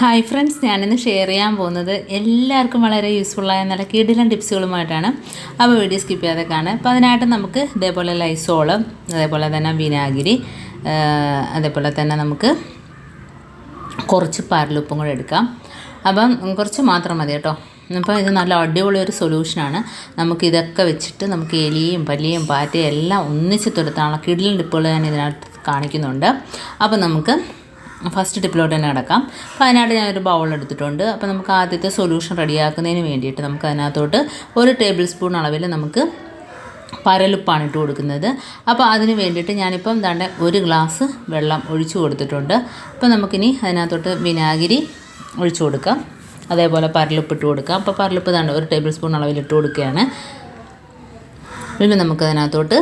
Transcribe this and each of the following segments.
Hi friends ഞാനിന്ന് share ചെയ്യാൻ പോകുന്നത് എല്ലാവർക്കും വളരെ യൂസ്ഫുള്ളായ നല്ല കിടിലൻ ടിപ്സുകളുമായിട്ടാണ് അപ്പോൾ വീഡിയോ സ്കിപ്പ് ചെയ്യാതെ കാണുക. അപ്പോൾ അതിനായിട്ട് നമുക്ക് ഇതേപോലെ ലൈസോൾ അതേപോലെ തന്നെ വിനാഗിരി അതേപോലെ തന്നെ നമുക്ക് കുറച്ച് പാരലുപ്പും കൂടെ എടുക്കാം. അപ്പം കുറച്ച് മാത്രം മതി കേട്ടോ. അപ്പോൾ ഇത് നല്ല അടിപൊളി ഒരു സൊല്യൂഷനാണ് നമുക്ക് ഇതൊക്കെ വെച്ചിട്ട് നമുക്ക് എലിയും പല്ലിയും പാറ്റയും എല്ലാം ഒന്നിച്ച് തുരത്താനുള്ള കിടിലൻ ടിപ്പുകൾ ഞാൻ ഇതിനകത്ത് കാണിക്കുന്നുണ്ട്. അപ്പോൾ നമുക്ക് ഫസ്റ്റ് ടിപ്പിലോട്ട് തന്നെ കിടക്കാം. അപ്പോൾ അതിനായിട്ട് ഞാനൊരു ബൗൾ എടുത്തിട്ടുണ്ട്. അപ്പോൾ നമുക്ക് ആദ്യത്തെ സൊല്യൂഷൻ റെഡിയാക്കുന്നതിന് വേണ്ടിയിട്ട് നമുക്ക് അതിനകത്തോട്ട് ഒരു ടേബിൾ സ്പൂൺ അളവിൽ നമുക്ക് പരലുപ്പാണ് ഇട്ട് കൊടുക്കുന്നത്. അപ്പോൾ അതിന് വേണ്ടിയിട്ട് ഞാനിപ്പം തന്നെ ഒരു ഗ്ലാസ് വെള്ളം ഒഴിച്ചു കൊടുത്തിട്ടുണ്ട്. അപ്പോൾ നമുക്കിനി അതിനകത്തോട്ട് വിനാഗിരി ഒഴിച്ചു കൊടുക്കാം. അതേപോലെ പരലുപ്പ് ഇട്ട് കൊടുക്കാം. അപ്പോൾ പരലുപ്പ് തന്നെ ഒരു ടേബിൾ സ്പൂൺ അളവിൽ ഇട്ട് കൊടുക്കുകയാണ്. പിന്നെ നമുക്കതിനകത്തോട്ട്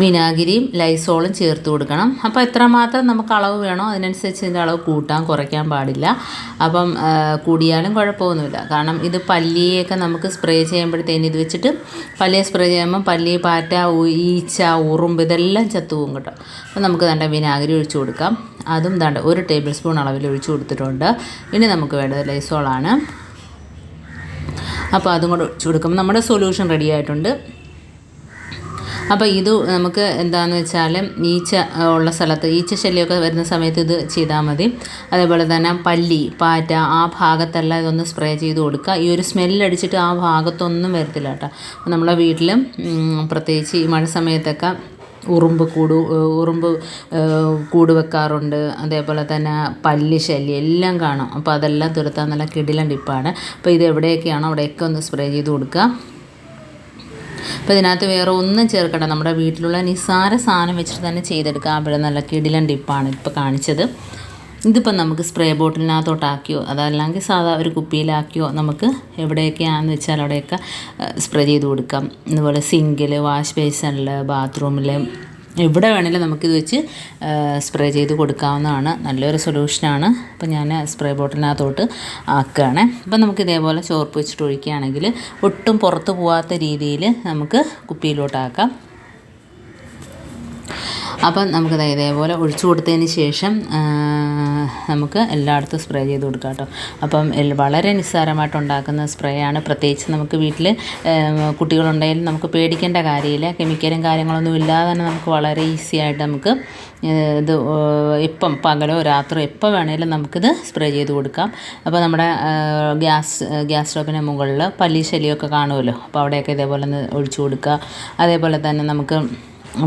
വിനാഗിരിയും ലൈസോളും ചേർത്ത് കൊടുക്കണം. അപ്പോൾ എത്രമാത്രം നമുക്ക് അളവ് വേണോ അതിനനുസരിച്ച് ഇതിന്റെ അളവ് കൂട്ടാൻ കുറയ്ക്കാൻ പാടില്ല. അപ്പം കൂടിയാലും കുഴപ്പമൊന്നുമില്ല. കാരണം ഇത് പല്ലിയൊക്കെ നമുക്ക് സ്പ്രേ ചെയ്യുമ്പോഴത്തേന് ഇത് വെച്ചിട്ട് പല്ലിയെ സ്പ്രേ ചെയ്യുമ്പോൾ പല്ലി പാറ്റ ഈച്ച ഉറുമ്പ് ഇതെല്ലാം ചത്തുപോകും കേട്ടോ. അപ്പോൾ നമുക്ക് തണ്ട വിനാഗിരി ഒഴിച്ചു കൊടുക്കാം. അതും തണ്ട ഒരു ടേബിൾ സ്പൂൺ അളവിൽ ഒഴിച്ചു കൊടുത്തിട്ടുണ്ട്. ഇനി നമുക്ക് വേണ്ടത് ലൈസോളാണ്. അപ്പോൾ അതും കൂടെ ഒഴിച്ചു കൊടുക്കുമ്പോൾ നമ്മുടെ സൊല്യൂഷൻ റെഡി ആയിട്ടുണ്ട്. അപ്പോൾ ഇത് നമുക്ക് എന്താണെന്ന് വെച്ചാൽ ഈച്ച ഉള്ള സ്ഥലത്ത് ഈച്ച ശല്യമൊക്കെ വരുന്ന സമയത്ത് ഇത് ചെയ്താൽ മതി. അതേപോലെ തന്നെ പല്ലി പാറ്റ ആ ഭാഗത്തെല്ലാം ഇതൊന്ന് സ്പ്രേ ചെയ്ത് കൊടുക്കുക. ഈ ഒരു സ്മെല്ലടിച്ചിട്ട് ആ ഭാഗത്തൊന്നും വരത്തില്ല കേട്ടോ. നമ്മളെ വീട്ടിലും പ്രത്യേകിച്ച് ഈ മഴ സമയത്തൊക്കെ ഉറുമ്പ് കൂട് ഉറുമ്പ് കൂട് വെക്കാറുണ്ട്. അതേപോലെ തന്നെ പല്ലി ശല്യം എല്ലാം കാണും. അപ്പോൾ അതെല്ലാം തുരത്താൻ നല്ല കിടിലൻ ടിപ്പാണ്. അപ്പോൾ ഇത് എവിടെയൊക്കെയാണോ അവിടെയൊക്കെ ഒന്ന് സ്പ്രേ ചെയ്ത് കൊടുക്കുക. അപ്പോൾ ഇതിനകത്ത് വേറെ ഒന്നും ചേർക്കണ്ട. നമ്മുടെ വീട്ടിലുള്ള നിസ്സാര സാധനം വെച്ചിട്ട് തന്നെ ചെയ്തെടുക്കാം. അവിടെ നല്ല കിടിലൻ ഡിപ്പാണ് ഇപ്പോൾ കാണിച്ചത്. ഇതിപ്പം നമുക്ക് സ്പ്രേ ബോട്ടിലിനകത്തോട്ടാക്കിയോ അതല്ലെങ്കിൽ സാധാ ഒരു കുപ്പിയിലാക്കിയോ നമുക്ക് എവിടെയൊക്കെയാണെന്ന് വെച്ചാൽ അവിടെയൊക്കെ സ്പ്രേ ചെയ്ത് കൊടുക്കാം. അതുപോലെ സിങ്കിൽ വാഷ് ബേസിനിൽ ബാത്റൂമിൽ എവിടെ വേണമെങ്കിലും നമുക്കിത് വെച്ച് സ്പ്രേ ചെയ്ത് കൊടുക്കാവുന്നതാണ്. നല്ലൊരു സൊല്യൂഷനാണ് അപ്പോൾ ഞാൻ സ്പ്രേ ബോട്ടിലിനകത്തോട്ട് ആക്കുകയാണ്. അപ്പോൾ നമുക്ക് ഇതേപോലെ ചോർപ്പ് വെച്ചിട്ട് ഒഴിക്കുകയാണെങ്കിൽ ഒട്ടും പുറത്ത് പോകാത്ത രീതിയിൽ നമുക്ക് കുപ്പിയിലോട്ടാക്കാം അപ്പം നമുക്ക് ദേ ഇതേപോലെ ഒഴിച്ചു കൊടുത്തതിന് ശേഷം നമുക്ക് എല്ലായിടത്തും സ്പ്രേ ചെയ്ത് കൊടുക്കാം കേട്ടോ. അപ്പം വളരെ നിസ്സാരമായിട്ട് ഉണ്ടാക്കുന്ന സ്പ്രേ ആണ്. പ്രത്യേകിച്ച് നമുക്ക് വീട്ടിൽ കുട്ടികളുണ്ടെങ്കിൽ നമുക്ക് പേടിക്കേണ്ട കാര്യമില്ല. കെമിക്കലും കാര്യങ്ങളൊന്നും ഇല്ലാതെ തന്നെ നമുക്ക് വളരെ ഈസി ആയിട്ട് നമുക്ക് ഇത് ഇപ്പം പകലോ രാത്രിയോ എപ്പോൾ വേണേലും നമുക്കിത് സ്പ്രേ ചെയ്ത് കൊടുക്കാം. അപ്പോൾ നമ്മുടെ ഗ്യാസ് ഗ്യാസ് സ്റ്റോപ്പിന് മുകളിൽ പല്ലി ശല്യമൊക്കെ കാണുമല്ലോ. അപ്പോൾ അവിടെയൊക്കെ ഇതേപോലെ ഒന്ന് ഒഴിച്ചു കൊടുക്കുക. അതേപോലെ തന്നെ നമുക്ക്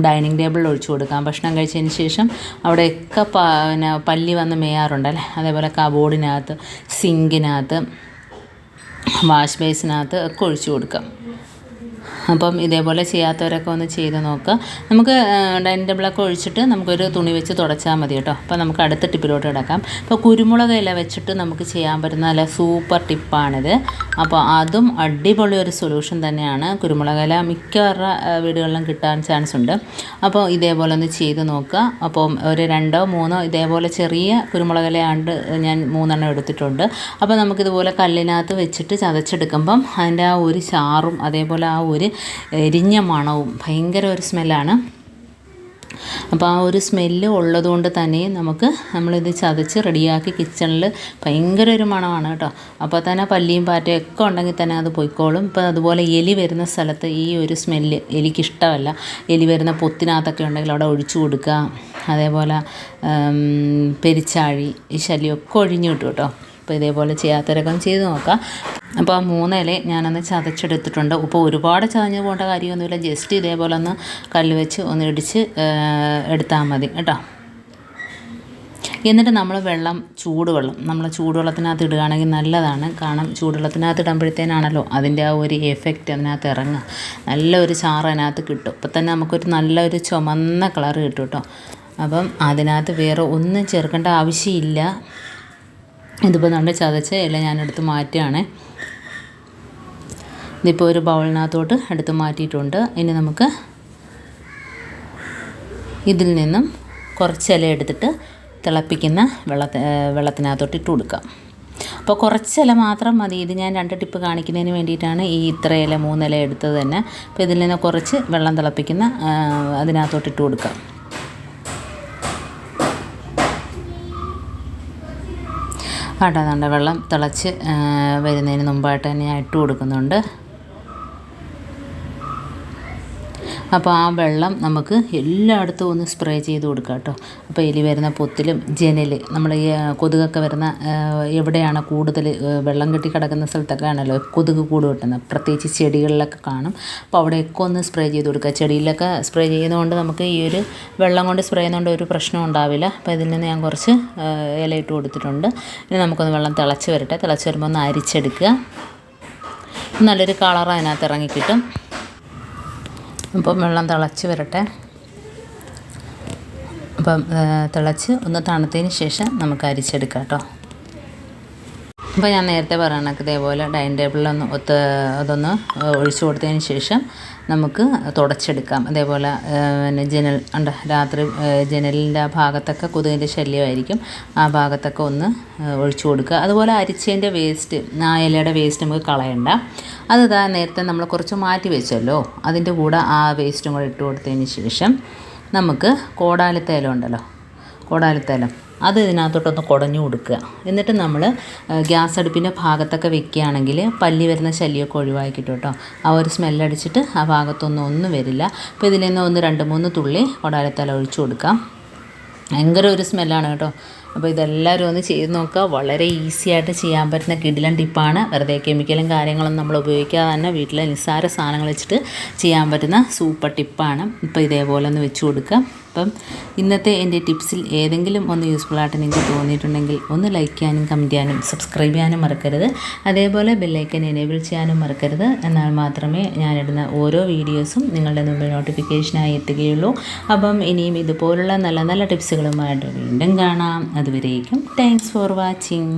ഡൈനിങ് ടേബിളിൽ ഒഴിച്ചു കൊടുക്കാം. ഭക്ഷണം കഴിച്ചതിന് ശേഷം അവിടെയൊക്കെ പിന്നെ പല്ലി വന്ന് മേയാറുണ്ടല്ലേ അതേപോലെ കബോർഡിനകത്ത് സിങ്കിനകത്ത് വാഷ് ബേസിനകത്ത് ഒക്കെ ഒഴിച്ചു കൊടുക്കാം. അപ്പം ഇതേപോലെ ചെയ്യാത്തവരൊക്കെ ഒന്ന് ചെയ്ത് നോക്കുക നമുക്ക് ഡൈനിങ് ടേബിളൊക്കെ ഒഴിച്ചിട്ട് നമുക്കൊരു തുണി വെച്ച് തുടച്ചാൽ മതി കേട്ടോ. അപ്പോൾ നമുക്ക് അടുത്ത ടിപ്പിലോട്ട് കിടക്കാം. അപ്പോൾ കുരുമുളക് ഇല വെച്ചിട്ട് നമുക്ക് ചെയ്യാൻ പറ്റുന്ന നല്ല സൂപ്പർ ടിപ്പാണിത്. അപ്പോൾ അതും അടിപൊളി ഒരു സൊല്യൂഷൻ തന്നെയാണ്. കുരുമുളക് ഇല മിക്കവരുടെ വീടുകളിലും കിട്ടാൻ ചാൻസ് ഉണ്ട്. അപ്പോൾ ഇതേപോലെ ഒന്ന് ചെയ്ത് നോക്കുക. അപ്പോൾ ഒരു രണ്ടോ മൂന്നോ ഇതേപോലെ ചെറിയ കുരുമുളക് ഇലയാണ്ട് ഞാൻ മൂന്നെണ്ണം എടുത്തിട്ടുണ്ട്. അപ്പോൾ നമുക്കിതുപോലെ കല്ലിനകത്ത് വെച്ചിട്ട് ചതച്ചെടുക്കുമ്പം അതിന്റെ ആ ഒരു ചാറും അതേപോലെ ആ ഒരു എരിഞ്ഞ മണവും ഭയങ്കര ഒരു സ്മെല്ലാണ്. അപ്പോൾ ആ ഒരു സ്മെല്ല് ഉള്ളതുകൊണ്ട് തന്നെ നമുക്ക് നമ്മളിത് ചതച്ച് റെഡിയാക്കി കിച്ചണിൽ ഭയങ്കര ഒരു മണമാണ് കേട്ടോ. അപ്പോൾ തന്നെ പല്ലിയും പാറ്റയും ഒക്കെ ഉണ്ടെങ്കിൽ തന്നെ അത് പൊയ്ക്കോളും. ഇപ്പോൾ അതുപോലെ എലി വരുന്ന സ്ഥലത്ത് ഈ ഒരു സ്മെല്ല് എലിക്ക് ഇഷ്ടമല്ല. എലി വരുന്ന പൊത്തിനകത്തൊക്കെ ഉണ്ടെങ്കിൽ അവിടെ ഒഴിച്ചു കൊടുക്കുക. അതേപോലെ പെരിച്ചാഴി ഈ ശല്യമൊക്കെ ഒഴിഞ്ഞു കിട്ടും കേട്ടോ. അപ്പോൾ ഇതേപോലെ ചെയ്യാത്തവരൊക്കെ ഒന്ന് ചെയ്ത് നോക്കാം. അപ്പോൾ ആ മൂന്നില ഞാനൊന്ന് ചതച്ചെടുത്തിട്ടുണ്ട്. ഇപ്പോൾ ഒരുപാട് ചതഞ്ഞ് പോകേണ്ട കാര്യമൊന്നുമില്ല. ജസ്റ്റ് ഇതേപോലെ ഒന്ന് കല്ല് വെച്ച് ഒന്ന് ഇടിച്ച് എടുത്താൽ മതി. കേട്ടോ? എന്നിട്ട് നമ്മൾ വെള്ളം ചൂടുവെള്ളം. നമ്മൾ ചൂടുവെള്ളത്തിനകത്ത് ഇടുകയാണെങ്കിൽ നല്ലതാണ്. കാരണം ചൂടുവെള്ളത്തിനകത്ത് ഇടുമ്പോഴത്തേനാണല്ലോ അതിന്റെ ആ ഒരു എഫക്റ്റ് അതിനകത്ത് ഇറങ്ങുക. നല്ലൊരു ചാറ് അതിനകത്ത് കിട്ടും. അപ്പം തന്നെ നമുക്കൊരു നല്ലൊരു ചുമന്ന കളർ കിട്ടും കേട്ടോ. അപ്പം അതിനകത്ത് വേറെ ഒന്നും ചേർക്കേണ്ട ആവശ്യമില്ല. ഇതിപ്പോൾ നല്ല ചതച്ച ഇല ഞാനെടുത്ത് മാറ്റുകയാണ്. ഇതിപ്പോൾ ഒരു ബൗളിനകത്തോട്ട് എടുത്ത് മാറ്റിയിട്ടുണ്ട്. ഇനി നമുക്ക് ഇതിൽ നിന്നും കുറച്ച് ഇല എടുത്തിട്ട് തിളപ്പിക്കുന്ന വെള്ള വെള്ളത്തിനകത്തോട്ട് ഇട്ട് കൊടുക്കാം. അപ്പോൾ കുറച്ച് ഇല മാത്രം മതി. ഇത് ഞാൻ രണ്ട് ടിപ്പ് കാണിക്കുന്നതിന് വേണ്ടിയിട്ടാണ് ഈ ഇത്ര ഇല മൂന്നില എടുത്തത് തന്നെ. അപ്പോൾ ഇതിൽ നിന്ന് കുറച്ച് വെള്ളം തിളപ്പിക്കുന്ന അതിനകത്തോട്ട് ഇട്ട് കൊടുക്കാം. ആട്ടെ വെള്ളം തിളച്ച് വരുന്നതിന് മുമ്പായിട്ട് തന്നെ ഞാൻ ഇട്ട് കൊടുക്കുന്നുണ്ട്. അപ്പോൾ ആ വെള്ളം നമുക്ക് എല്ലായിടത്തും ഒന്ന് സ്പ്രേ ചെയ്ത് കൊടുക്കാം കേട്ടോ. അപ്പോൾ എലി വരുന്ന പൊത്തിലും ജനൽ നമ്മൾ ഈ കൊതുകൊക്കെ വരുന്ന എവിടെയാണ് കൂടുതൽ വെള്ളം കെട്ടി കിടക്കുന്ന സ്ഥലത്തൊക്കെ ആണല്ലോ കൊതുക് കൂട് കിട്ടുന്നത് പ്രത്യേകിച്ച് ചെടികളിലൊക്കെ കാണും. അപ്പോൾ അവിടെയൊക്കെ ഒന്ന് സ്പ്രേ ചെയ്ത് കൊടുക്കുക ചെടിയിലൊക്കെ സ്പ്രേ ചെയ്യുന്നതുകൊണ്ട് നമുക്ക് ഈ ഒരു വെള്ളം കൊണ്ട് സ്പ്രേ ചെയ്യുന്നതുകൊണ്ട് ഒരു പ്രശ്നം ഉണ്ടാവില്ല. അപ്പോൾ ഇതിൽ നിന്ന് ഞാൻ കുറച്ച് ഇലയിട്ട് കൊടുത്തിട്ടുണ്ട്. ഇനി നമുക്കൊന്ന് വെള്ളം തിളച്ച് വരട്ടെ. തിളച്ച് വരുമ്പോൾ ഒന്ന് അരിച്ചെടുക്കുക. നല്ലൊരു കളർ അതിനകത്ത് ഇറങ്ങിക്കിട്ടും അപ്പം വെള്ളം തിളച്ച് വരട്ടെ. അപ്പം തിളച്ച് ഒന്ന് തണുത്തതിന് ശേഷം നമുക്ക് അരിച്ചെടുക്കാം കേട്ടോ. അപ്പോൾ ഞാൻ നേരത്തെ പറയണക്ക് ഇതേപോലെ ഡൈനിങ് ടേബിളിലൊന്ന് ഒത്ത് അതൊന്ന് ഒഴിച്ചു കൊടുത്തതിന് ശേഷം നമുക്ക് തുടച്ചെടുക്കാം. അതേപോലെ പിന്നെ ജനൽ ഉണ്ട് രാത്രി ജനലിന്റെ ആ ഭാഗത്തൊക്കെ കൊതുകിന്റെ ശല്യമായിരിക്കും. ആ ഭാഗത്തൊക്കെ ഒന്ന് ഒഴിച്ചു കൊടുക്കുക. അതുപോലെ അരിച്ചതിന്റെ വേസ്റ്റ് ആ ഇലയുടെ വേസ്റ്റ് നമുക്ക് കളയണ്ട. അത് ഇതാ നേരത്തെ നമ്മൾ കുറച്ച് മാറ്റി വെച്ചല്ലോ. അതിന്റെ കൂടെ ആ വേസ്റ്റും കൂടെ ഇട്ട് കൊടുത്തതിന് ശേഷം നമുക്ക് കോടാലിത്തേലം ഉണ്ടല്ലോ കോടാലിത്തേലം. അത് ഇതിനകത്തോട്ടൊന്ന് കുടഞ്ഞു കൊടുക്കുക. എന്നിട്ട് നമ്മൾ ഗ്യാസ് അടുപ്പിന്റെ ഭാഗത്തൊക്കെ വെക്കുകയാണെങ്കിൽ പല്ലി വരുന്ന ശല്യമൊക്കെ ഒഴിവാക്കി കിട്ടും. കേട്ടോ ആ ഒരു സ്മെല്ലടിച്ചിട്ട് ആ ഭാഗത്തൊന്നും ഒന്നും വരില്ല. അപ്പോൾ ഇതിൽ നിന്ന് ഒന്ന് രണ്ട് മൂന്ന് തുള്ളി കൊടാലത്തല ഒഴിച്ചു കൊടുക്കാം. ഭയങ്കര ഒരു സ്മെല്ലാണ് കേട്ടോ. അപ്പോൾ ഇതെല്ലാവരും ഒന്ന് ചെയ്ത് നോക്കുക. വളരെ ഈസി ആയിട്ട് ചെയ്യാൻ പറ്റുന്ന കിടിലൻ ടിപ്പാണ് വെറുതെ കെമിക്കലും കാര്യങ്ങളും നമ്മൾ ഉപയോഗിക്കാതെ തന്നെ വീട്ടിലെ നിസ്സാര സാധനങ്ങൾ വെച്ചിട്ട് ചെയ്യാൻ പറ്റുന്ന സൂപ്പർ ടിപ്പാണ് ഇപ്പോൾ ഇതേപോലെ ഒന്ന് വെച്ച് കൊടുക്കുക. അപ്പം ഇന്നത്തെ എന്റെ ടിപ്സിൽ ഏതെങ്കിലും ഒന്ന് യൂസ്ഫുൾ ആയിട്ട് നിങ്ങൾക്ക് തോന്നിയിട്ടുണ്ടെങ്കിൽ ഒന്ന് ലൈക്ക് ചെയ്യാനും കമന്റ് ചെയ്യാനും സബ്സ്ക്രൈബ് ചെയ്യാനും മറക്കരുത്. അതേപോലെ ബെല്ലൈക്കൻ എനേബിൾ ചെയ്യാനും മറക്കരുത്. എന്നാൽ മാത്രമേ ഞാനിടുന്ന ഓരോ വീഡിയോസും നിങ്ങളുടെ മുമ്പിൽ നോട്ടിഫിക്കേഷനായി എത്തുകയുള്ളൂ. അപ്പം ഇനിയും ഇതുപോലുള്ള നല്ല നല്ല ടിപ്സുകളുമായിട്ട് വീണ്ടും കാണാം. അതുവരേക്കും. Thanks for watching